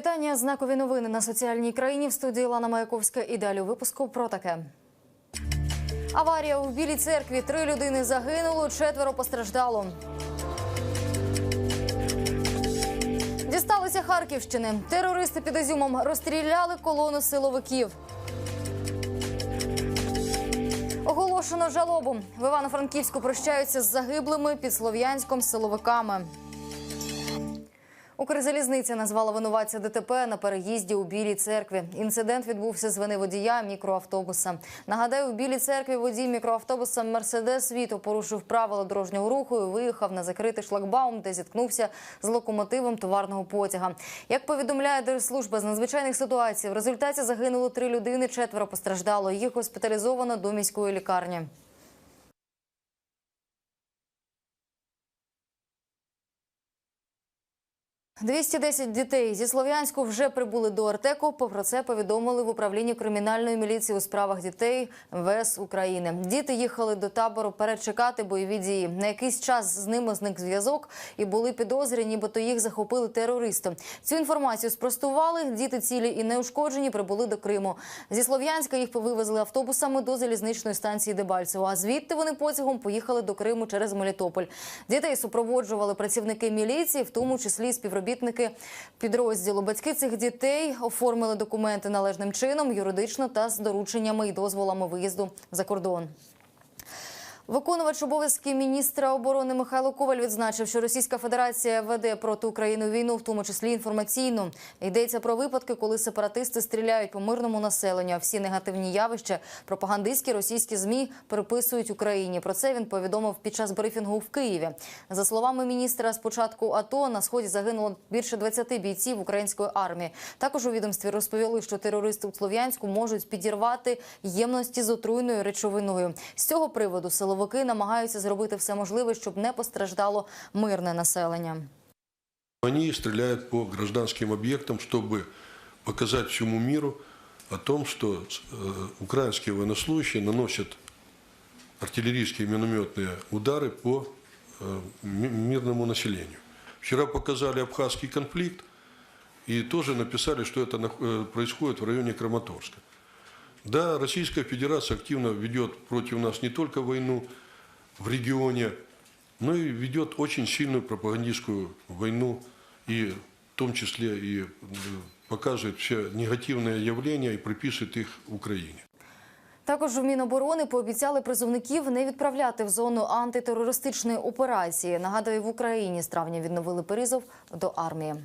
Вітання. Знакові новини на соціальній країні в студії Лана Маяковська. І далі у випуску про таке. Аварія у Білій церкві. Три людини загинуло, четверо постраждало. Дісталися Харківщини. Терористи під Ізюмом розстріляли колону силовиків. Оголошено жалобу. В Івано-Франківську прощаються з загиблими під Слов'янськом силовиками. Укрзалізниця назвала винуватця ДТП на переїзді у Білій церкві. Інцидент відбувся з вини водія мікроавтобуса. Нагадаю, у Білій церкві водій мікроавтобуса Мерседес Віто порушив правила дорожнього руху і виїхав на закритий шлагбаум, де зіткнувся з локомотивом товарного потяга. Як повідомляє Держслужба з надзвичайних ситуацій, в результаті загинуло три людини, четверо постраждало. Їх госпіталізовано до міської лікарні. – 210 дітей зі Слов'янську вже прибули до Артеку. Про це повідомили в управлінні кримінальної міліції у справах дітей МВС України. Діти їхали до табору перечекати бойові дії. На якийсь час з ними зник зв'язок і були підозрі, нібито їх захопили терористи. Цю інформацію спростували. Діти цілі і неушкоджені прибули до Криму. Зі Слов'янська їх вивезли автобусами до залізничної станції Дебальцево. А звідти вони потягом поїхали до Криму через Мелітополь. Дітей супроводжували працівники міліції, в тому числі співробітники підрозділу. Батьки цих дітей оформили документи належним чином, юридично та з дорученнями і дозволами виїзду за кордон. Виконувач обов'язки міністра оборони Михайло Коваль відзначив, що Російська Федерація веде проти України війну, в тому числі інформаційну. Йдеться про випадки, коли сепаратисти стріляють по мирному населенню. А всі негативні явища пропагандистські російські змі приписують Україні. Про це він повідомив під час брифінгу в Києві. За словами міністра, з початку АТО на сході загинуло більше 20 бійців української армії. Також у відомстві розповіли, що терористи у Слов'янську можуть підірвати ємності з отруйною речовиною. З цього приводу силовики намагаються зробити все можливе, щоб не постраждало мирне населення. Они стреляют по гражданским объектам, чтобы показать всему миру о том, что э, украинские военнослужащие наносят артиллерийские и минометные удары по э, ми- мирному населению. Вчера показали абхазский конфликт и тоже написали, что это нах- э, происходит в районе Краматорска. Да, Российская Федерация активно ведет против нас не только войну в регионе, но и ведет очень сильную пропагандистскую войну, и в том числе и э, показывает все негативные явления и приписывает их Украине. Також в Міноборони пообіцяли призовників не відправляти в зону антитерористичної операції. Нагадую, в Україні з травня відновили призов до армії.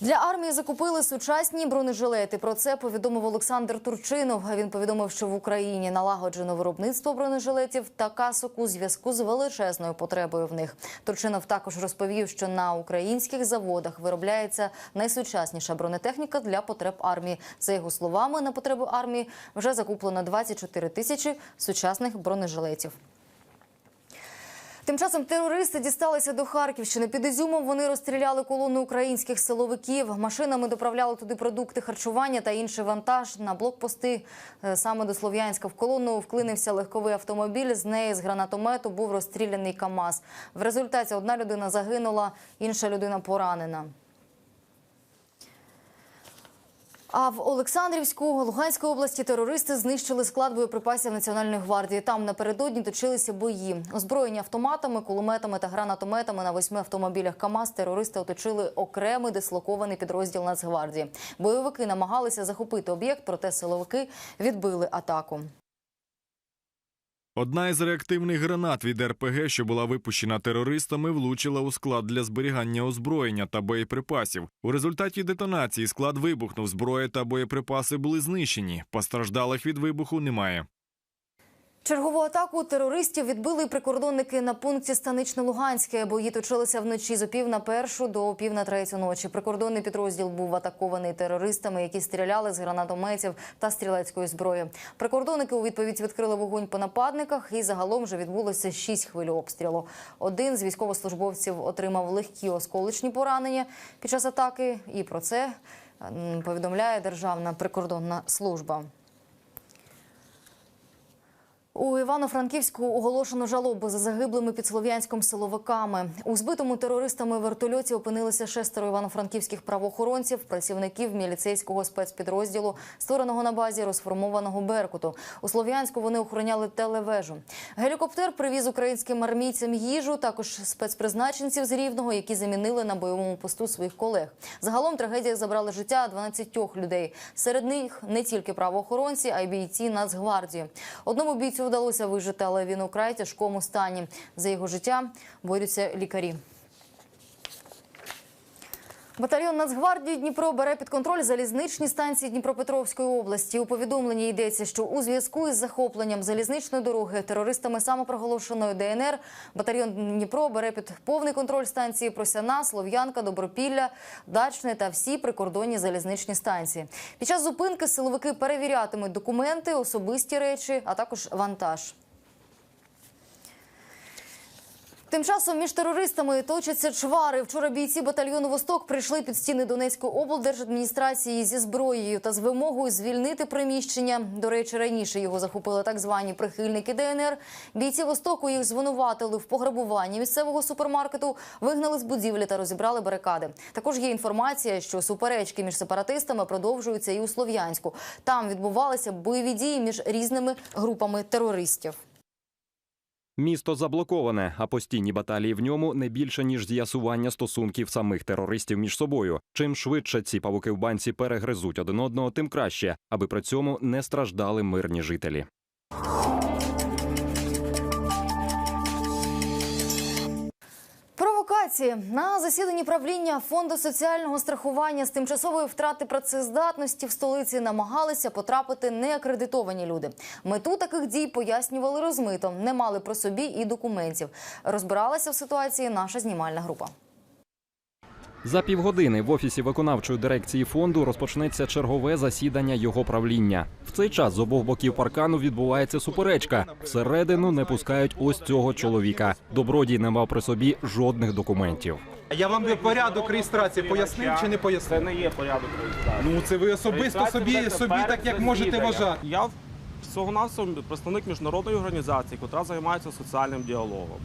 Для армії закупили сучасні бронежилети. Про це повідомив Олександр Турчинов. Він повідомив, що в Україні налагоджено виробництво бронежилетів та касок у зв'язку з величезною потребою в них. Турчинов також розповів, що на українських заводах виробляється найсучасніша бронетехніка для потреб армії. За його словами, на потреби армії вже закуплено 24 тисячі сучасних бронежилетів. Тим часом терористи дісталися до Харківщини. Під Ізюмом вони розстріляли колону українських силовиків. Машинами доправляли туди продукти харчування та інший вантаж на блокпости е, саме до Слов'янська. В колону вклинився легковий автомобіль. З неї з гранатомету був розстріляний КАМАЗ. В результаті одна людина загинула, інша людина поранена. А в Олександрівську Луганської області терористи знищили склад боєприпасів Національної гвардії. Там напередодні точилися бої. Озброєні автоматами, кулеметами та гранатометами на восьми автомобілях КАМАЗ терористи оточили окремий дислокований підрозділ Нацгвардії. Бойовики намагалися захопити об'єкт, проте силовики відбили атаку. Одна із реактивних гранат від РПГ, що була випущена терористами, влучила у склад для зберігання озброєння та боєприпасів. У результаті детонації склад вибухнув. Зброя та боєприпаси були знищені. Постраждалих від вибуху немає. Чергову атаку терористів відбили прикордонники на пункті Станично-Луганське. Бої точилися вночі з опів на першу до опів на третю ночі. Прикордонний підрозділ був атакований терористами, які стріляли з гранатометів та стрілецької зброї. Прикордонники у відповідь відкрили вогонь по нападниках, і загалом вже відбулося шість хвиль обстрілу. Один з військовослужбовців отримав легкі осколочні поранення під час атаки. І про це повідомляє Державна прикордонна служба. У Івано-Франківську оголошено жалобу за загиблими під Слов'янськом силовиками. У збитому терористами вертольоті опинилися шестеро івано-франківських правоохоронців, працівників міліцейського спецпідрозділу, створеного на базі розформованого Беркуту. У Слов'янську вони охороняли телевежу. Гелікоптер привіз українським армійцям їжу, також спецпризначенців з Рівного, які замінили на бойовому посту своїх колег. Загалом трагедія забрала життя 12 людей. Серед них не тільки правоохоронці, а й бійці Нацгвардії. Одному бійцю вдалося вижити, але він у вкрай тяжкому стані. За його життя борються лікарі. Батальйон Нацгвардії Дніпро бере під контроль залізничні станції Дніпропетровської області. У повідомленні йдеться, що у зв'язку із захопленням залізничної дороги терористами самопроголошеної ДНР батальйон Дніпро бере під повний контроль станції Просяна, Слов'янка, Добропілля, Дачне та всі прикордонні залізничні станції. Під час зупинки силовики перевірятимуть документи, особисті речі, а також вантаж. Тим часом між терористами точаться чвари. Вчора бійці батальйону Восток прийшли під стіни Донецької облдержадміністрації зі зброєю та з вимогою звільнити приміщення. До речі, раніше його захопили так звані прихильники ДНР. Бійці Востоку їх звинуватили в пограбуванні місцевого супермаркету, вигнали з будівлі та розібрали барикади. Також є інформація, що суперечки між сепаратистами продовжуються і у Слов'янську. Там відбувалися бойові дії між різними групами терористів. Місто заблоковане, а постійні баталії в ньому не більше ніж з'ясування стосунків самих терористів між собою. Чим швидше ці павуки в банці перегризуть один одного, тим краще, аби при цьому не страждали мирні жителі. Провокації на засіданні правління фонду соціального страхування з тимчасової втрати працездатності в столиці намагалися потрапити неакредитовані люди. Мету таких дій пояснювали розмито, не мали про собі і документів. Розбиралася в ситуації наша знімальна група. За півгодини в офісі виконавчої дирекції фонду розпочнеться чергове засідання його правління. В цей час з обох боків паркану відбувається суперечка. Всередину не пускають ось цього чоловіка. Добродій не мав при собі жодних документів. Я вам порядок реєстрації пояснив чи не пояснив? Це не є порядок реєстрації. Ну це ви особисто собі, собі так як можете вважати. Я всього навсього представник міжнародної організації, яка займається соціальним діалогом.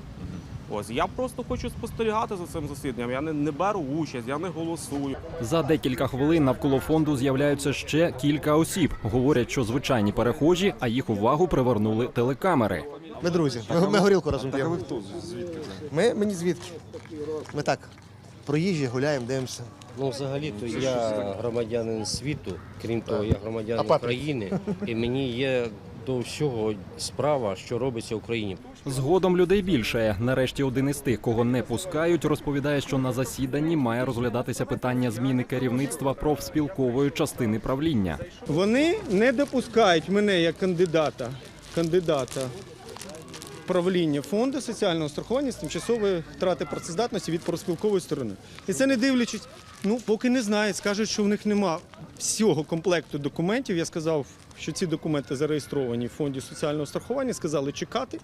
Ось я просто хочу спостерігати за цим засіданням. Я не, не беру участь, я не голосую. За декілька хвилин навколо фонду з'являються ще кілька осіб. Говорять, що звичайні перехожі, а їх увагу привернули телекамери. Ми друзі. Ми, ми горілку разом п'ємо. ви хто? Звідки? Ми, мені звідки? Ми так, проїжджі, гуляємо, дивимося. Ну, взагалі-то я громадянин світу, крім того, я громадянин? України, і мені є до всього справа, що робиться в Україні. Згодом людей більше. Нарешті один із тих, кого не пускають, розповідає, що на засіданні має розглядатися питання зміни керівництва профспілкової частини правління. Вони не допускають мене як кандидата, кандидата правління фонду соціального страхування з тимчасової втрати працездатності від профспілкової сторони. І це не дивлячись, ну поки не знають, скажуть, що в них нема всього комплекту документів. Я сказав, що ці документи зареєстровані в фонді соціального страхування. Сказали чекати.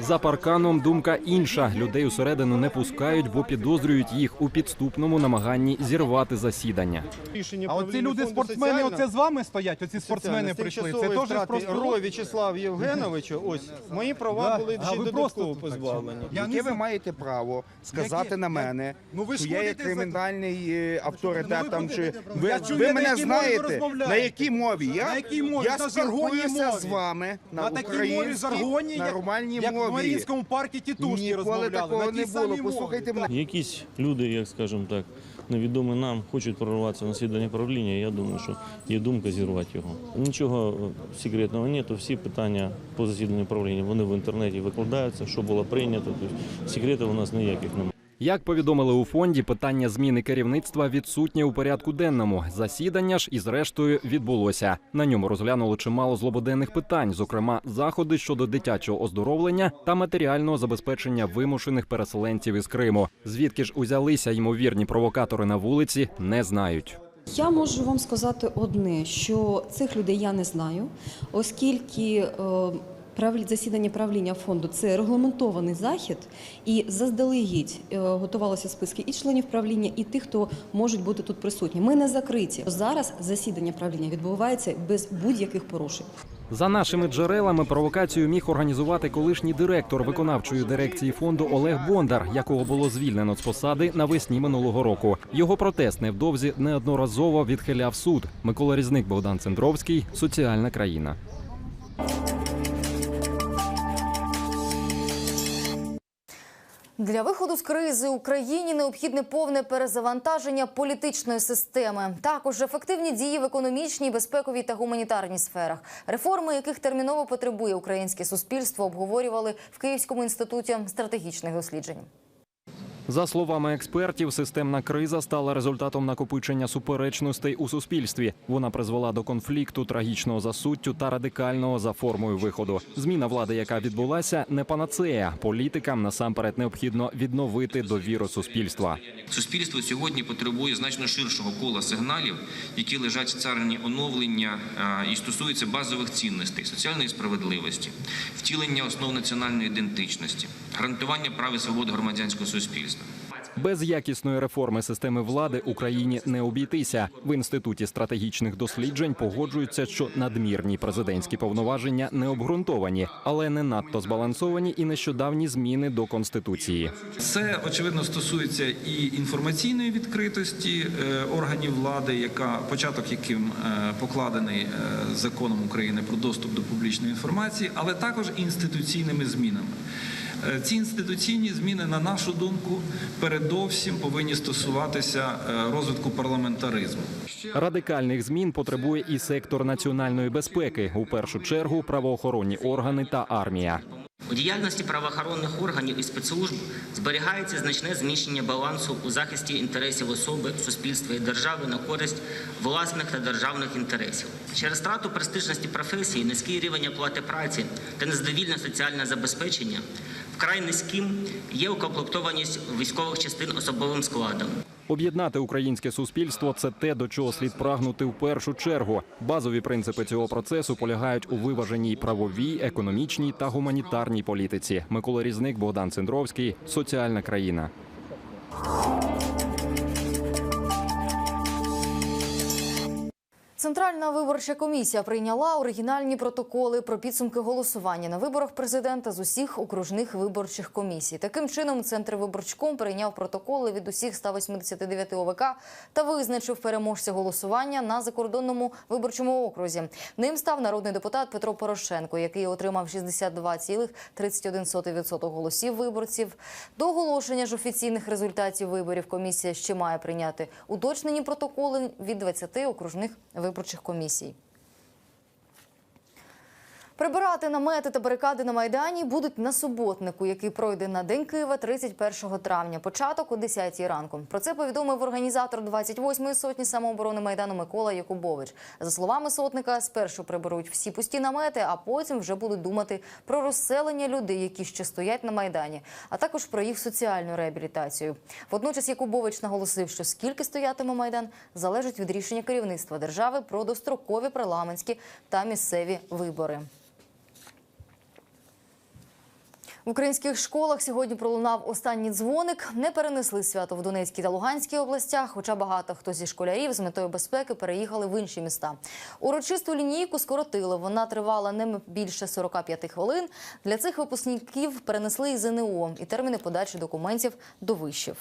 За парканом думка інша. Людей усередину не пускають, бо підозрюють їх у підступному намаганні зірвати засідання. Рішення А оці люди, спортсмени, оце з вами стоять, оці спортсмени прийшли. Це теж просто Ро В'ячеслав Євгеновичу, ось мої права були ще додатково позбавлені. Яке ви маєте право сказати на мене, Ну, ви ж що я є кримінальний е, авторитет Ну, ви чи ви, ви мене ви знаєте розмовляєте? на якій мові? Я, На якій мові? Я На жаргонній спілкуюся мові. з вами на, На такій мові жаргоні, на як, як в мові. Маріїнському парку тітушки Ніколи розмовляли. такого на не було. мові. Послухайте мене. Якісь люди, як скажімо так, невідомі нам, хочуть прорватися на засідання правління. Я думаю, що є думка зірвати його. Нічого секретного немає. Всі питання по засіданню правління вони в інтернеті викладаються, що було прийнято. Тобто секретів у нас ніяких немає. Як повідомили у фонді, питання зміни керівництва відсутнє у порядку денному. Засідання ж і зрештою відбулося. На ньому розглянули чимало злободенних питань, зокрема заходи щодо дитячого оздоровлення та матеріального забезпечення вимушених переселенців із Криму. Звідки ж узялися ймовірні провокатори на вулиці, не знають. Я можу вам сказати одне, що цих людей я не знаю, оскільки е, засідання правління фонду це регламентований захід, і заздалегідь е, готувалися списки і членів правління, і тих, хто можуть бути тут присутні. Ми не закриті. Зараз засідання правління відбувається без будь-яких порушень. За нашими джерелами провокацію міг організувати колишній директор виконавчої дирекції фонду Олег Бондар, якого було звільнено з посади навесні минулого року. Його протест невдовзі неодноразово відхиляв суд. Микола Різник, Богдан Цендровський, соціальна країна. Для виходу з кризи Україні необхідне повне перезавантаження політичної системи, також ефективні дії в економічній, безпековій та гуманітарній сферах, реформи, яких терміново потребує українське суспільство, обговорювали в Київському інституті стратегічних досліджень. За словами експертів, системна криза стала результатом накопичення суперечностей у суспільстві. Вона призвела до конфлікту, трагічного за суттю та радикального за формою виходу. Зміна влади, яка відбулася, не панацея. Політикам насамперед необхідно відновити довіру суспільства. Суспільство сьогодні потребує значно ширшого кола сигналів, які лежать в царині оновлення і стосуються базових цінностей, соціальної справедливості, втілення основ національної ідентичності, гарантування прав і свобод громадянського суспільства. Без якісної реформи системи влади Україні не обійтися. В інституті стратегічних досліджень погоджуються, що надмірні президентські повноваження не обґрунтовані, але не надто збалансовані і нещодавні зміни до конституції. Це очевидно стосується і інформаційної відкритості е, органів влади, яка початок яким е, покладений е, законом України про доступ до публічної інформації, але також інституційними змінами. Е, Ці інституційні зміни, на нашу думку, передовсім повинні стосуватися е, розвитку парламентаризму. Радикальних змін потребує і сектор національної безпеки, у першу чергу правоохоронні органи та армія. У діяльності правоохоронних органів і спецслужб зберігається значне зміщення балансу у захисті інтересів особи, суспільства і держави на користь власних та державних інтересів. Через втрату престижності професії, низький рівень оплати праці та незадовільне соціальне забезпечення вкрай низьким є укомплектованість військових частин особовим складом. Об'єднати українське суспільство це те, до чого слід прагнути в першу чергу. Базові принципи цього процесу полягають у виваженій правовій, економічній та гуманітарній політиці. Микола Різник, Богдан Цендровський, соціальна країна. Центральна виборча комісія прийняла оригінальні протоколи про підсумки голосування на виборах президента з усіх окружних виборчих комісій. Таким чином, центр виборчком прийняв протоколи від усіх 189 ОВК та визначив переможця голосування на закордонному виборчому окрузі. Ним став народний депутат Петро Порошенко, який отримав 62,31% голосів виборців. До оголошення ж офіційних результатів виборів комісія ще має прийняти уточнені протоколи від 20 окружних виборчих комісій. Прибирати намети та барикади на Майдані будуть на суботнику, який пройде на День Києва 31 травня, початок о 10 ранку. Про це повідомив організатор 28-ї сотні самооборони Майдану Микола Якубович. За словами сотника, спершу приберуть всі пусті намети, а потім вже будуть думати про розселення людей, які ще стоять на Майдані, а також про їх соціальну реабілітацію. Водночас Якубович наголосив, що скільки стоятиме Майдан, залежить від рішення керівництва держави про дострокові парламентські та місцеві вибори. В українських школах сьогодні пролунав останній дзвоник. Не перенесли свято в Донецькій та Луганській областях, хоча багато хто зі школярів з метою безпеки переїхали в інші міста. Урочисту лінійку скоротили. Вона тривала не більше 45 хвилин. Для цих випускників перенесли і ЗНО і терміни подачі документів до вишів.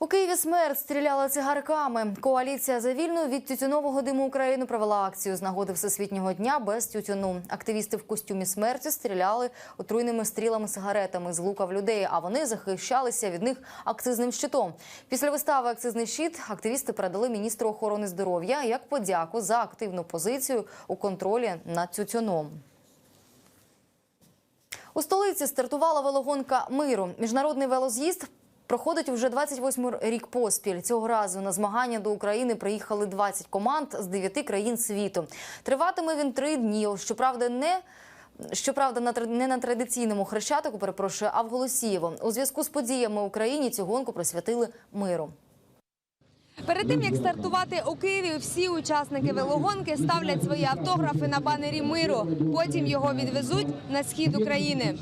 У Києві смерть стріляла цигарками. Коаліція за вільну від тютюнового диму Україну провела акцію з нагоди Всесвітнього дня без тютюну. Активісти в костюмі смерті стріляли отруйними стрілами сигаретами з лука в людей, а вони захищалися від них акцизним щитом. Після вистави акцизний щит активісти передали міністру охорони здоров'я як подяку за активну позицію у контролі над тютюном. У столиці стартувала велогонка миру. Міжнародний велоз'їзд проходить вже 28 рік поспіль. Цього разу на змагання до України приїхали 20 команд з 9 країн світу. Триватиме він три дні. Щоправда, не Щоправда, на не на традиційному хрещатику, перепрошую, а в Голосієво. У зв'язку з подіями в Україні цю гонку присвятили миру. Перед тим як стартувати у Києві, всі учасники велогонки ставлять свої автографи на банері миру. Потім його відвезуть на схід України.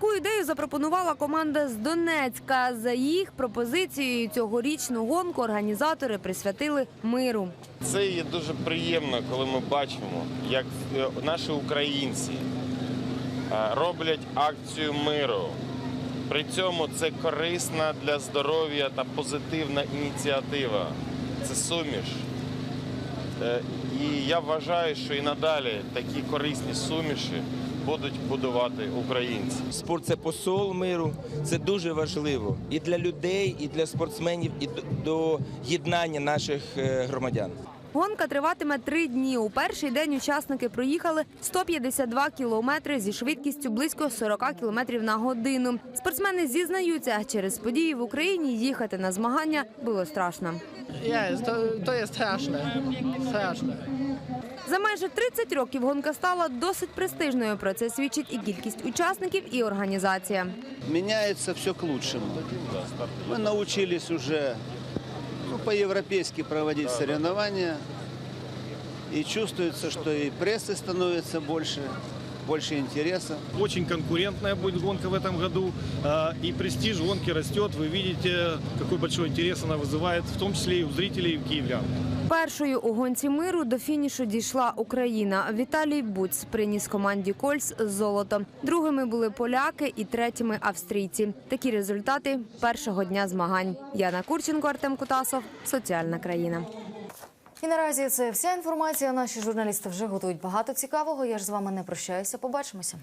Таку ідею запропонувала команда з Донецька. За їх пропозицією цьогорічну гонку організатори присвятили миру. Це є дуже приємно, коли ми бачимо, як е, наші українці е, роблять акцію миру. При цьому це корисна для здоров'я та позитивна ініціатива. Це суміш. Е, І я вважаю, що і надалі такі корисні суміші будуть будувати українці. Спорт це посол миру. Це дуже важливо і для людей, і для спортсменів, і до- єднання наших е, громадян. Гонка триватиме три дні. У перший день учасники проїхали 152 кілометри зі швидкістю близько 40 кілометрів на годину. Спортсмени зізнаються, через події в Україні їхати на змагання було страшно. to, to jest straszne. Straszne. За майже 30 років гонка стала досить престижною. Про це свідчить і кількість учасників, і організація. Меняется все к лучшему. Мы научились уже ну, по-европейски проводить соревнования. И чувствуется, что и прессы становится больше, больше интереса. Очень конкурентная будет гонка в этом году, э, и престиж гонки растет. Вы видите, какой большой интерес она вызывает, в том числе и у зрителей, и у киевлян. Першою у гонці миру до фінішу дійшла Україна. Віталій Буц приніс команді Кольс золото. Другими були поляки і третіми австрійці. Такі результати першого дня змагань. Яна Курченко, Артем Кутасов. Соціальна країна. І наразі це вся інформація. Наші журналісти вже готують багато цікавого. Я ж з вами не прощаюся. Побачимося.